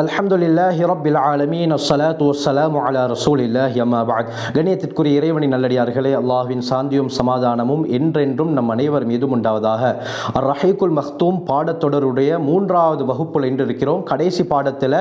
அல்ஹம்துலில்லாஹி ரபில் ஆலமீன். அஸ்ஸலாத்து வஸ்ஸலாமு அலா ரசூலில்லாஹி அம்மா பாத் கணியத்திற்குரிய இறைவனின் நல்லடியார்களே அல்லாஹ்வின் சாந்தியும் சமாதானமும் என்றென்றும் நம் அனைவர் மீதும் உண்டாவதாக. அர் ரஹீக்குல் மஹ்தூம் பாடத்தொடருடைய மூன்றாவது வகுப்பில் என்று இருக்கிறோம் கடைசி பாடத்தில்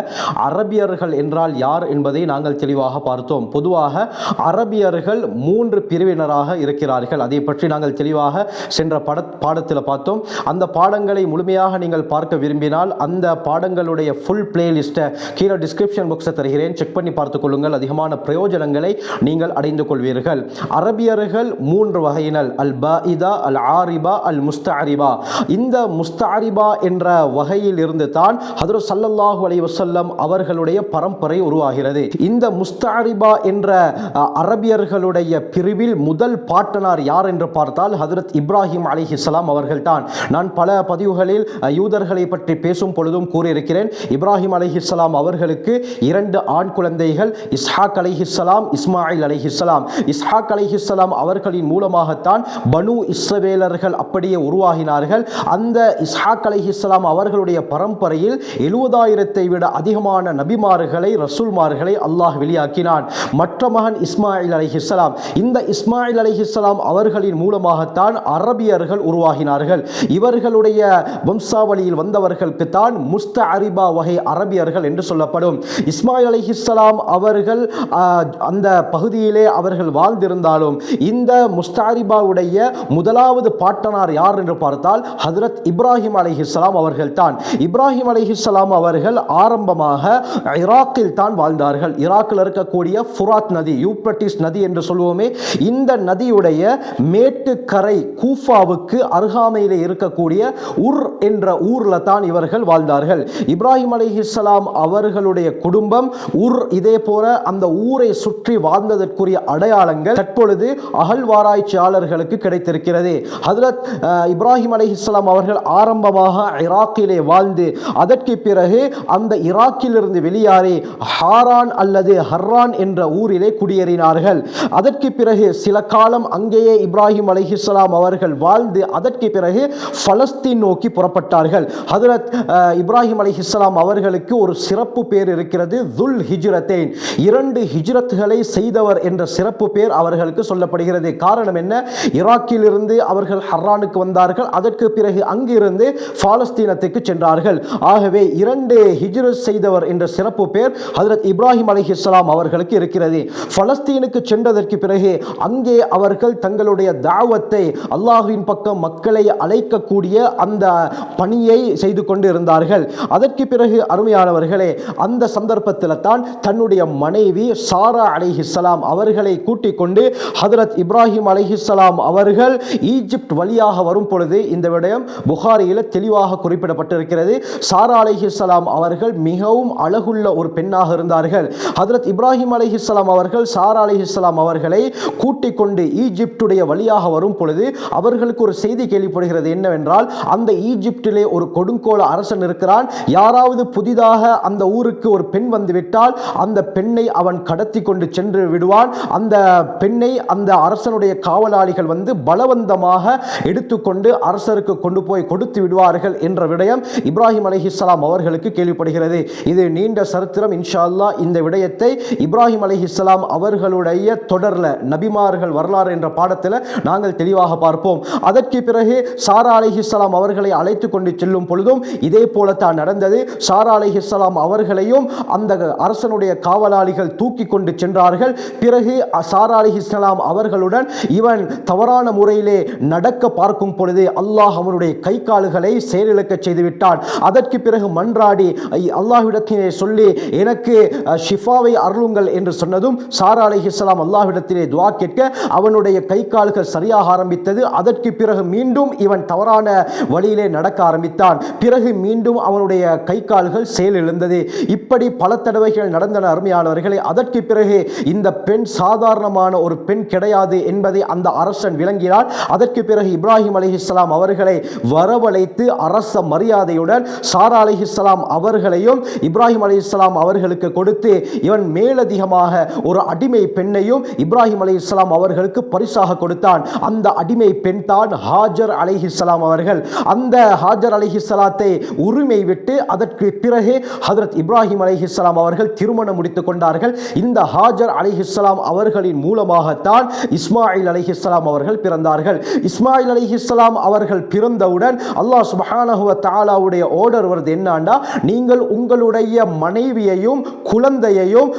அரபியர்கள் என்றால் யார் என்பதை நாங்கள் தெளிவாக பார்த்தோம். பொதுவாக அரபியர்கள் மூன்று பிரிவினராக இருக்கிறார்கள். அதை பற்றி நாங்கள் தெளிவாக சென்ற பட பாடத்தில் பார்த்தோம். அந்த பாடங்களை முழுமையாக நீங்கள் பார்க்க விரும்பினால் அந்த பாடங்களுடைய ஃபுல் பிளேலிஸ்ட்டை கீழே டிஸ்கிரிப்ஷன் பாக்ஸை தருகிறேன். செக் பண்ணி பார்த்துக்கொள்ளுங்கள் அதிகமான பிரயோஜனங்களை நீங்கள் அடைந்து கொள்வீர்கள். அரபியர்கள் மூன்று வகையினர். அல் பாஇதா அல் ஆரிபா அல் முஸ்தாரிபா இந்த முஸ்தாரிபா என்ற வகையில் இருந்து தான் ஹதரு ஸல்லல்லாஹு அலி வசல்லம் அவர்களுடைய பரம்பரை உருவாகிறது. இந்த முஸ்தாரிபா என்ற அரபியர்களுடைய பிரிவில் முதல் பாட்டனார் யார் என்று பார்த்தால் ஹதரத் இப்ராஹிம் அலிஹிஸ்லாம் அவர்கள்தான். நான் பல பதிவுகளில் யூதர்களை பற்றி பேசும் பொழுதும் கூறியிருக்கிறேன். இப்ராஹிம் அலி அலிஹிஸ்லாம் அவர்களுக்கு இரண்டு ஆண் குழந்தைகள் இஸ்ஹாக் அலிஹிஸ்லாம் இஸ்மாயில் அலிஹிஸ்லாம் இஸ்ஹாக் அலிஹிஸ்லாம் அவர்களின் மூலமாகத்தான் பனு இஸ்ரவேலர்கள் அப்படியே உருவாகினார்கள். அந்த இஸ்ஹாக் அலிஹிஸ்லாம் அவர்களுடைய பரம்பரையில் எழுபதாயிரத்தை விட அதிகமான நபிமார்களை ரசூல்மார்களை அல்லாஹ் வெளியாக்கினான். மற்ற மகன் இஸ்மாயில் அலிஹிஸ்லாம் இந்த இஸ்மாயில் அலிஹிஸ்லாம் அவர்களின் மூலமாகத்தான் அரபியர்கள் உருவாகினார்கள். இவர்களுடைய வம்சாவளியில் வந்தவர்களுக்கு தான் முஸ்த அரிபா வகை அரபியர்கள் என்று சொல்லப்படும். இஸ்மாயில் அலி இஸ்லாம் அவர்கள் அந்த பகுதியிலே அவர்கள் வாழ்ந்திருந்தாலும் இந்த முஸ்தாரிபாவுடைய முதலாவது பாட்டனார் யார் என்று பார்த்தால் ஹதரத் இப்ராஹிம் அலி இஸ்லாம் அவர்கள் தான் இப்ராஹிம் அலி இஸ்லாம் அவர்கள் ஆரம்பமாக ஈராக்கில் தான் வாழ்ந்தார்கள். ஈராக்கில் இருக்கக்கூடிய ஃபுராத் நதி யூப்ரட்டிஸ் நதி என்று சொல்வோமே இந்த நதியுடைய மேட்டுக்கரை கூஃபாவுக்கு அருகாமையில் இருக்கக்கூடிய உர் என்ற ஊரில் தான் இவர்கள் வாழ்ந்தார்கள். இப்ராஹிம் அலி அலிஹிஸ்லாம் அவர்களுடைய குடும்பம் உர் இதே போல அந்த ஊரை சுற்றி வாழ்ந்ததற்குரிய அடையாளங்கள் தற்பொழுது அகழ்வாராய்ச்சியாளர்களுக்கு கிடைத்திருக்கிறது. ஹதரத் இப்ராஹிம் அலிஹிஸ்லாம் அவர்கள் ஆரம்பமாக ஈராக்கிலே வாழ்ந்து அதற்கு பிறகு அந்த ஈராக்கிலிருந்து வெளியாறி ஹாரான் அல்லது ஹர்ரான் என்ற ஊரிலே குடியேறினார்கள். அதற்கு பிறகு சில காலம் அங்கேயே இப்ராஹிம் அலிஹிஸ்லாம் அவர்கள் வாழ்ந்து அதற்கு பிறகு பலஸ்தீன் நோக்கி புறப்பட்டார்கள். ஹதரத் இப்ராஹிம் அலிஹிஸ்லாம் அவர்களுக்கு ஒரு சிறப்பு பேர் இருக்கிறது துல் ஹிஜ்ரத்தேன். இரண்டு ஹிஜ்ரத்துகளை செய்தவர் என்ற சிறப்பு பேர் அவர்களுக்கு சொல்லப்படுகிறது. காரணம் என்ன? ஈராக்கிலிருந்து அவர்கள் ஹர்ரானுக்கு வந்தார்கள். அதற்கு பிறகு அங்கிருந்து பாலஸ்தீனத்துக்கு சென்றார்கள். ஆகவே இரண்டு ஹிஜ்ரத் செய்தவர் என்ற சிறப்பு பேர் ஹதரத் இப்ராஹிம் அலி இஸ்லாம் அவர்களுக்கு இருக்கிறது. பலஸ்தீனுக்கு சென்றதற்கு பிறகு அங்கே அவர்கள் தங்களுடைய தாவத்தை அல்லாஹுவின் பக்கம் மக்களை அழைக்கக்கூடிய அந்த பணியை செய்து கொண்டு இருந்தார்கள் அதற்கு பிறகு அருமை அருமையானவர்களே அந்த சந்தர்ப்பத்தில் தான் தன்னுடைய மனைவி சாரா அலிஹிஸ்லாம் அவர்களை கூட்டிக் கொண்டு ஹதரத் இப்ராஹிம் அலிஹிஸ்லாம் அவர்கள் ஈஜிப்ட் வழியாக வரும் பொழுது இந்த விடயம் புகாரியில் தெளிவாக குறிப்பிடப்பட்டிருக்கிறது. சாரா அலிஹிஸ்லாம் அவர்கள் மிகவும் அழகுள்ள ஒரு பெண்ணாக இருந்தார்கள். ஹதரத் இப்ராஹிம் அலிஹிஸ்லாம் அவர்கள் சாரா அலிஹிஸ்லாம் அவர்களை கூட்டிக் கொண்டு ஈஜிப்டுடைய வழியாக வரும் பொழுது அவர்களுக்கு ஒரு செய்தி கேள்விப்படுகிறது. என்னவென்றால் அந்த ஈஜிப்டிலே ஒரு கொடுங்கோல அரசன் இருக்கிறான். யாராவது புதிதாக எதிராக அந்த ஊருக்கு ஒரு பெண் வந்துவிட்டால் அந்த பெண்ணை அவன் கடத்தி கொண்டு சென்று விடுவான். அந்த பெண்ணை அந்த அரசனுடைய காவலாளிகள் வந்து பலவந்தமாக எடுத்துக்கொண்டு அரசருக்கு கொண்டு போய் கொடுத்து விடுவார்கள் என்ற விடயம் இப்ராஹிம் அலிஹிஸ்லாம் அவர்களுக்கு கேள்விப்படுகிறது. இது நீண்ட சரித்திரம். இன்ஷா அல்லாஹ் இந்த விடயத்தை இப்ராஹிம் அலிஹிஸ்லாம் அவர்களுடைய தொடரில் நபிமார்கள் வரலாறு என்ற பாடத்தில் நாங்கள் தெளிவாக பார்ப்போம். அதற்கு பிறகு சாரா அலிஹிஸ்லாம் அவர்களை அழைத்து கொண்டு செல்லும் பொழுதும் இதே போல தான் நடந்தது. சாரா அலிஹிஸ்லாம் அவர்களையும் அந்த அரசனுடைய காவலாளிகள் தூக்கி கொண்டு சென்றார்கள். பிறகு சாரா அலிஹிஸ்லாம் அவர்களுடன் இவன் தவறான முறையிலே நடக்க பார்க்கும் பொழுது அல்லாஹ் அவனுடைய கை கால்களை செயலிழக்க செய்துவிட்டான். அதற்கு பிறகு மன்றாடி அல்லாஹ்விடத்திலே சொல்லி எனக்கு ஷிஃபாவை அருளுங்கள் என்று சொன்னதும் சாரா அலிஹிஸ்லாம் அல்லாஹ்விடத்திலே துவா கேட்க அவனுடைய கை கால்கள் சரியாக ஆரம்பித்தது. அதற்கு பிறகு மீண்டும் இவன் தவறான வழியிலே நடக்க ஆரம்பித்தான். பிறகு மீண்டும் அவனுடைய கை கால்கள் செயல் எழுந்தது. இப்படி பல தடவைகள் நடந்தன அருமையானவர்களே அதற்கு பிறகு இந்த பெண் சாதாரணமான ஒரு பெண் கிடையாது என்பதை அந்த அரசன் விளங்கினார் அதற்கு பிறகு இப்ராஹிம் அலி இஸ்லாம் அவர்களை வரவழைத்து அரச மரியாதையுடன் சாரா அலி இஸ்லாம் அவர்களையும் இப்ராஹிம் அலி இஸ்லாம் அவர்களுக்கு கொடுத்து இவன் மேலதிகமாக ஒரு அடிமை பெண்ணையும் இப்ராஹிம் அலி இஸ்லாம் அவர்களுக்கு பரிசாக கொடுத்தான். அந்த அடிமை பெண் தான் ஹாஜர் அலிஹிஸ்லாம் அவர்கள். அந்த ஹாஜர் ஹாஜர் அலைஹிஸ்ஸலாத்தை உரிமை விட்டு அதற்கு பிறகு ஹதரத் இப்ராஹிம் அலைஹிஸ்ஸலாம் அவர்கள் திருமணம் முடித்துக் கொண்டார்கள். இந்த ஹாஜர் அலைஹிஸ்ஸலாம் அவர்களின் மூலமாகத்தான் இஸ்மாயில் அலைஹிஸ்ஸலாம் அவர்கள் பிறந்தார்கள். இஸ்மாயில் அலைஹிஸ்ஸலாம் அவர்கள் பிறந்தவுடன் அல்லாஹ் சுபஹானஹுவ தாலாவுடைய ஆர்டர் வருது. என்னன்னா நீங்கள் உங்களுடைய மனைவியையும் குழந்தையையும்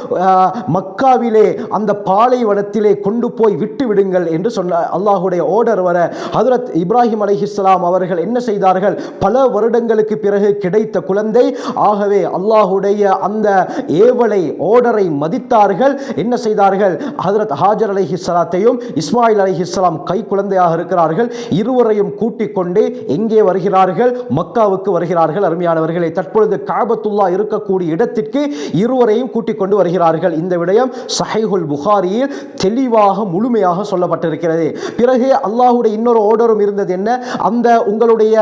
மக்காவிலே அந்த பாலைவனத்திலே கொண்டு போய் விட்டு விடுங்கள் என்று சொன்ன அல்லாஹுடைய ஆர்டர் வர ஹதரத் இப்ராஹிம் அலைஹிஸ்ஸலாம் அவர்கள் என்ன செய்தார்கள்? பல வருடங்களுக்கு பிறகு கிடைத்த குழந்தை. ஆக ஆகவே அல்லாஹுடைய அந்த ஏவலை ஓடரை மதித்தார்கள். என்ன செய்தார்கள்? ஹதரத் ஹாஜர் அலைஹிஸ்ஸலாத்தையும் இஸ்மாயில் அலைஹிஸ்ஸலாம் கை குழந்தையாக இருக்கிறார்கள். இருவரையும் கூட்டிக் கொண்டு எங்கே வருகிறார்கள்? மக்காவுக்கு வருகிறார்கள். அருமையானவர்களை தற்பொழுது காபத்துல்லா இருக்கக்கூடிய இடத்திற்கு இருவரையும் கூட்டிக் கொண்டு வருகிறார்கள். இந்த விடயம் சஹைஹுல் புகாரியில் தெளிவாக முழுமையாக சொல்லப்பட்டிருக்கிறது. பிறகு அல்லாஹுடைய இன்னொரு ஓடரும் இருந்தது என்ன? அந்த உங்களுடைய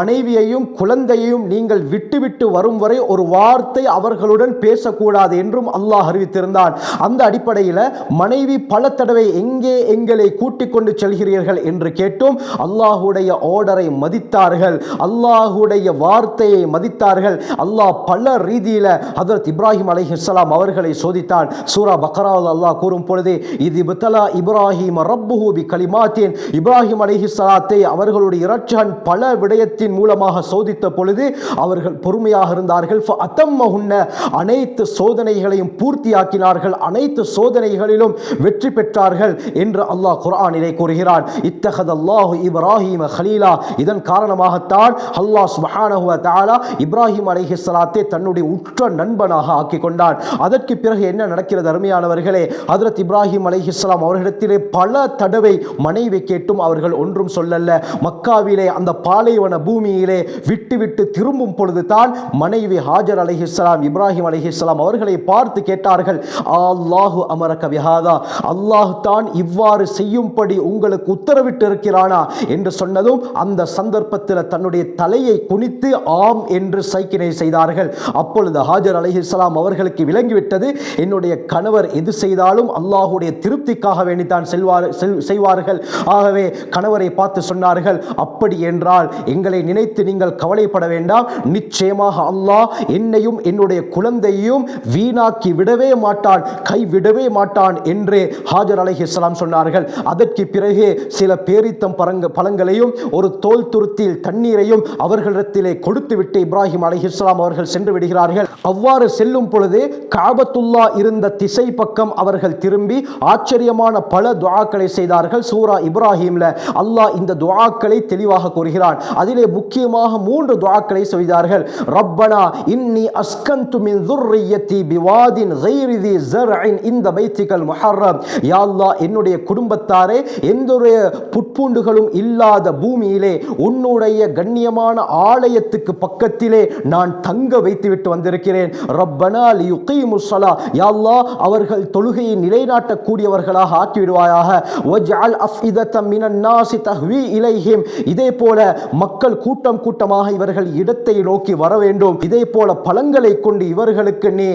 மனைவியையும் குழந்தையையும் நீங்கள் விட்டுவிட்டு விட்டு வரும் வரை ஒரு வார்த்தை அவர்களுடன் பேசக்கூடாது என்றும் அல்லாஹ் அறிவித்திருந்தான். அந்த அடிப்படையில் மனைவி பல தடவை எங்கே எங்களை கூட்டிக் கொண்டு செல்கிறீர்கள் என்று கேட்டும். அல்லாஹுடைய ஆர்டரை மதித்தார்கள். அல்லாஹுடைய வார்த்தையை மதித்தார்கள். அல்லாஹ் பல ரீதியில் ஹதரத் இப்ராஹிம் அலைஹிஸ்ஸலாம் அவர்களை சோதித்தான். சூரா பக்ராவில் அல்லாஹ் கூறும் பொழுது இது பித்தலா இப்ராஹிம் ரப்புஹூபி பி கலிமாத்தின் இப்ராஹிம் அலைஹிஸ்ஸலாத்தை அவர்களுடைய இரட்சகன் பல விடயத்தின் மூலமாக சோதித்த பொழுது அவர்கள் பொறுமையாக இருந்தார்கள். அத்தம்மஹுன்ன அனைத்து சோதனைகளையும் பூர்த்தியாக்கினார்கள். அனைத்து சோதனைகளிலும் வெற்றி பெற்றார்கள் என்று அல்லாஹ் குர்ஆனிலே கூறுகிறான். இத்தகத் அல்லாஹு இப்ராஹிம் ஹலீலா. இதன் காரணமாகத்தான் அல்லாஹ் சுப்ஹானஹு தாலா இப்ராஹிம் அலைஹிஸ்ஸலாத்தை தன்னுடைய உற்ற நண்பனாக ஆக்கி கொண்டான். அதற்கு பிறகு என்ன நடக்கிறது அருமையானவர்களே? ஹதரத் இப்ராஹிம் அலைஹிஸ்ஸலாம் அவர்களிடத்திலே பல தடவை மனைவி கேட்டும் அவர்கள் ஒன்றும் சொல்லல்ல. மக்காவிலே அந்த பாலைவன பூமியிலே விட்டு விட்டு திரும்பும் பொழுது தான் மனைவி ஹாஜர் அலைஹிஸ்ஸலாம் இப்ராஹிம் அலைஹிஸ்ஸலாம் அவர்களை பார்த்து கேட்டார்கள் அல்லாஹு அமரக விஹாதா அல்லாஹ் தான் இவ்வாறு செய்யும்படி உங்களுக்கு உத்தரவிட்டு இருக்கிறானா என்று சொன்னதும் அந்த சந்தர்ப்பத்தில் தன்னுடைய தலையை குனித்து ஆம் என்று சைக்கினை செய்தார்கள். அப்பொழுது ஹாஜர் அலைஹிஸ்ஸலாம் அவர்களுக்கு விளங்கிவிட்டது என்னுடைய கணவர் எது செய்தாலும் அல்லாஹுடைய திருப்திக்காக வேண்டித்தான் செல்வார் செல் செய்வார்கள். ஆகவே கணவரை பார்த்து சொன்னார்கள் அப்படி என்றால் எங்களை நினைத்து நீங்கள் கவலைப்பட வேண்டாம். நிச்சயமாக நிச்சயமாக அல்லாஹ் என்னையும் என்னுடைய குழந்தையையும் வீணாக்கி விடவே மாட்டான் கைவிடவே மாட்டான் என்று ஹாஜர் அலஹி இஸ்லாம் சொன்னார்கள். அதற்கு பிறகு சில பேரித்தம் பரங்க பழங்களையும் ஒரு தோல் துருத்தியில் தண்ணீரையும் அவர்களிடத்திலே கொடுத்துவிட்டு இப்ராஹிம் அலைஹிஸ்ஸலாம் அவர்கள் சென்று விடுகிறார்கள். அவ்வாறு செல்லும் பொழுது காபத்துல்லா இருந்த திசை பக்கம் அவர்கள் திரும்பி ஆச்சரியமான பல துவாக்களை செய்தார்கள். சூரா இப்ராஹிம்ல அல்லாஹ் இந்த துவாக்களை தெளிவாக கூறுகிறான். அதிலே முக்கியமாக மூன்று துவாக்களை செய்தார்கள். ரப்பனா இன்னி அஸ்கந்து மின் துர்ரியத்தி பிவாதின் கைரிதி ஜர்இன் இந்த பைத்திகள் முஹர்ரம். யாழ்லா என்னுடைய குடும்பத்தாரே எந்தொரு புட்பூண்டுகளும் இல்லாத பூமியிலே உன்னுடைய கண்ணியமான ஆலயத்துக்கு பக்கத்திலே நான் தங்க வைத்துவிட்டு வந்திருக்கிறேன். ரப்பனா லியுகீமுஸ்ஸலா யாழ்லா அவர்கள் தொழுகையை நிலைநாட்டக்கூடியவர்களாக ஆக்கிவிடுவாயாக. வஜ்அல் அஃபிதத்தம் மினன் நாசி தஹ்வி இலைஹிம். இதே போல மக்கள் கூட்டம் கூட்டமாக இவர்கள் இடத்தை நோக்கி வர வேண்டும் இதே போல பழங்களை கொண்டு இவர்களுக்கு நீ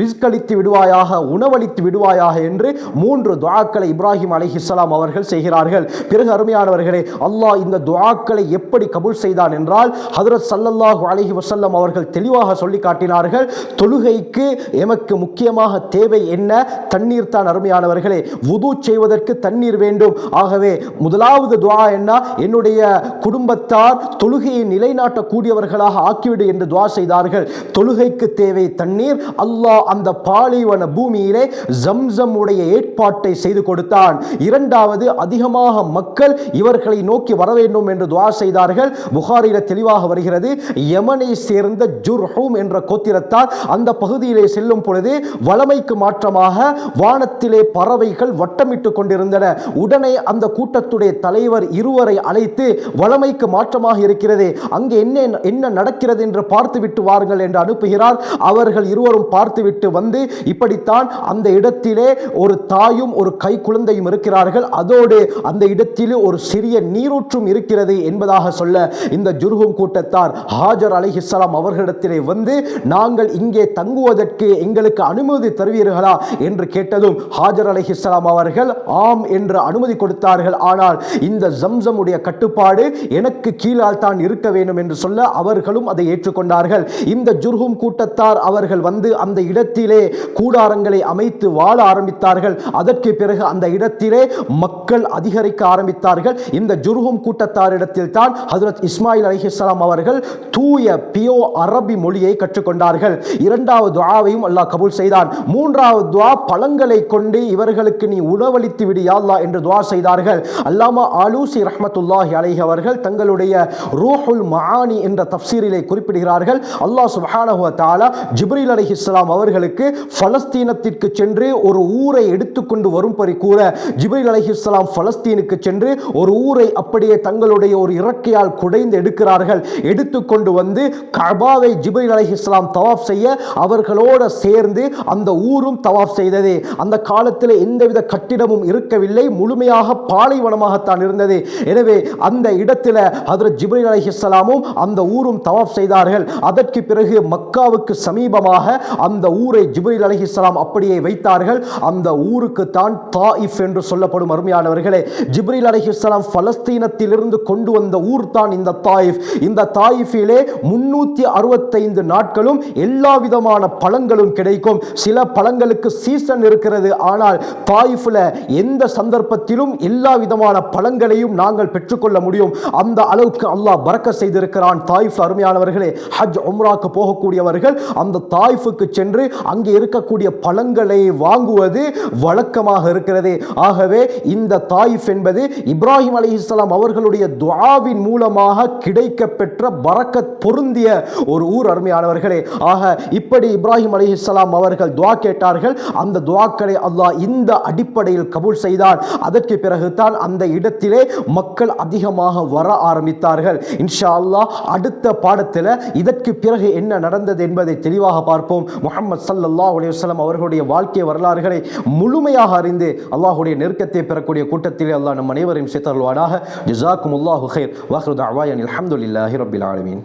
ரிஸ்க் அளித்து விடுவாயாக உணவளித்து விடுவாயாக என்று மூன்று துவாக்களை இப்ராஹிம் அலிஹிஸ்லாம் அவர்கள் செய்கிறார்கள். பிறகு அருமையானவர்களே அல்லாஹ் இந்த துவாக்களை எப்படி கபூல் செய்தான் என்றால் ஹதரத் சல்லல்லாஹு அலஹி வசல்லம் அவர்கள் தெளிவாக சொல்லி காட்டினார்கள் தொழுகைக்கு எமக்கு முக்கியமாக தேவை என்ன? தண்ணீர் தான் அருமையானவர்களே. உது செய்வதற்கு தண்ணீர் வேண்டும். ஆகவே முதலாவது துவா என்ன? என்னுடைய குடும்பத்தார் தொழுகையை நிலைநாட்டக்கூடியவர்களாக ஆக்கிவிட என்று துவா செய்தார்கள். தொழுகைக்கு தேவை தண்ணீர். அல்லாஹ் அந்த பாலைவன பூமியிலே ஜம்சம் உடைய ஏற்பாட்டை செய்து கொடுத்தான். இரண்டாவது அதிகமாக மக்கள் இவர்களை நோக்கி வர வேண்டும் என்று துவா செய்தார்கள். புகாரில தெளிவாக வருகிறது யமனை சேர்ந்த ஜுர்ஹூம் என்ற கோத்திரத்தார் அந்த பகுதியிலே செல்லும் பொழுது வளமைக்கு மாற்றமாக வானத்திலே பறவைகள் வட்டமிட்டு கொண்டிருந்தன. உடனே அந்த கூட்டத்துடைய தலைவர் இருவரை அழைத்து வளமைக்கு மாற்றமாக இருக்கிறது அங்கே என்ன என்ன நடக்கிறது என்று பார்த்துவிட்டு வாருங்கள் என்று அனுப்புகிறார். அவர்கள் இருவரும் பார்த்துவிட்டு வந்து இப்படித்தான் அந்த இடத்திலே ஒரு தாயும் ஒரு கை குழந்தையும் இருக்கிறார்கள். அதோடு அந்த இடத்திலே ஒரு சிறிய நீரூற்றும் இருக்கிறது என்பதாக சொல்ல இந்த ஜுர்ஹும் கூட்டத்தார் ஹாஜர் அலைஹிஸ்ஸலாம் அவர்களிடத்திலே வந்து நாங்கள் இங்கே தங்குவதற்கு எங்களுக்கு அனுமதி தருவீர்களா? என்று கேட்டதும் ஹாஜர் அலைஹிஸ்ஸலாம் அவர்கள் ஆம் என்று அனுமதி கொடுத்தார்கள். ஆனால் இந்த ஜம்சமுடைய கட்டுப்பாடு எனக்கு கீழால் தான் இருக்க வேண்டும் என்று சொல்ல அவர்களும் அதை ஏற்றுக்கொண்டார்கள். இந்த ஜுர்ஹும் கூட்டத்தார் அவர்கள் வந்து அந்த இடத்திலே கூடாரங்களை அமைத்து வாழ ஆரம்பித்தார்கள். அதற்கு பிறகு அந்த இடத்திலே மக்கள் அதிகரிக்க ஆரம்பித்தார்கள். இந்த ஜுர்ஹும் கூட்டத்தாரிடத்தில் தான் ஹசரத் இஸ்மாயில் அலிஹிஸ்லாம் அவர்கள் தூய பியோ அரபி மொழியை கற்றுக்கொண்டார்கள். இரண்டாவது துவாவையும் அல்லாஹ் கபூல் செய்தான். மூன்றாவது துவா பழங்களை கொண்டு இவர்களுக்கு நீ உணவளித்து விடு யா என்று துவா செய்தார்கள். அல்லாமா ஆலூசி ரஹமத்துல்லாஹி அலைஹி அவர்கள் தங்களுடைய ரூஹுல் மஆனி என்ற தப்சீரிலே குறி குறிப்பிடுகிறார்கள். அல்லாஹ் சுப்ஹானஹு தாலா ஜிப்ரீல் அலி இஸ்லாம் அவர்களுக்கு பலஸ்தீனத்திற்கு சென்று ஒரு ஊரை எடுத்துக்கொண்டு வரும்படி கூற ஜிப்ரீல் அலி இஸ்லாம் பலஸ்தீனுக்கு சென்று ஒரு ஊரை அப்படியே தங்களுடைய ஒரு இறக்கையால் குடைந்து எடுக்கிறார்கள். எடுத்துக்கொண்டு வந்து கபாவை ஜிப்ரீல் அலி இஸ்லாம் தவாஃப் செய்ய அவர்களோட சேர்ந்து அந்த ஊரும் தவாஃப் செய்தது. அந்த காலத்தில் எந்தவித கட்டிடமும் இருக்கவில்லை. முழுமையாக பாலைவனமாகத்தான் இருந்தது. எனவே அந்த இடத்துல ஹதரத் ஜிப்ரீல் அலி இஸ்லாமும் அந்த ஊரும் தவாஃப் செய்தார்கள். அதற்கு பிறகு மக்காவுக்கு சமீபமாக அந்த ஊரை ஜிப்ரீல் அலிஹிஸ்லாம் அப்படியே வைத்தார்கள். அந்த ஊருக்கு தான் தாயிஃப் என்று சொல்லப்படும் அருமையானவர்களே ஜிப்ரில் அலிஹிஸ்லாம் பலஸ்தீனத்திலிருந்து கொண்டு வந்த ஊர் தான் இந்த தாயிஃப். இந்த தாயிஃபிலே முன்னூற்றி அறுபத்தைந்து நாட்களும் எல்லா விதமான பழங்களும் கிடைக்கும். சில பழங்களுக்கு சீசன் இருக்கிறது. ஆனால் தாயிஃபில் எந்த சந்தர்ப்பத்திலும் எல்லா விதமான பழங்களையும் நாங்கள் பெற்றுக்கொள்ள முடியும். அந்த அளவுக்கு அல்லாஹ் பறக்க செய்திருக்கிறான் தாயிஃப் அருமையானவர்கள். நண்பர்களே ஹஜ் உம்ராக்கு போகக்கூடியவர்கள் அந்த தாய்ஃபுக்கு சென்று அங்கே இருக்கக்கூடிய பழங்களை வாங்குவது வழக்கமாக இருக்கிறது. ஆகவே இந்த தாயிஃப் என்பது இப்ராஹிம் அலி இஸ்லாம் அவர்களுடைய துவாவின் மூலமாக கிடைக்க பெற்ற பறக்கத் பொருந்திய ஒரு ஊர் அருமையானவர்களே. ஆக இப்படி இப்ராஹிம் அலி இஸ்லாம் அவர்கள் துவா கேட்டார்கள். அந்த துவாக்களை அல்லாஹ் இந்த அடிப்படையில் கபூல் செய்தான். அதற்கு பிறகுதான் அந்த இடத்திலே மக்கள் அதிகமாக வர ஆரம்பித்தார்கள். இன்ஷா அல்லாஹ் அடுத்த பாடத்தில் இதற்கு பிறகு என்ன நடந்தது என்பதை தெளிவாக பார்ப்போம். முகமது ஸல்லல்லாஹு அலைஹி வஸல்லம் அவர்களுடைய வாழ்க்கை வரலாறுகளை முழுமையாக அறிந்து அல்லாஹுடைய நெருக்கத்தை பெறக்கூடிய கூட்டத்திலே அல்லாஹ் நம் அனைவரையும் சேர்த்தருள்வானாக ஜிசாக்கும் அல்லாஹு ஹைர் வாஹ்ரு அவாயன் அலமதுல்லாஹி ரபில் ஆலமீன்.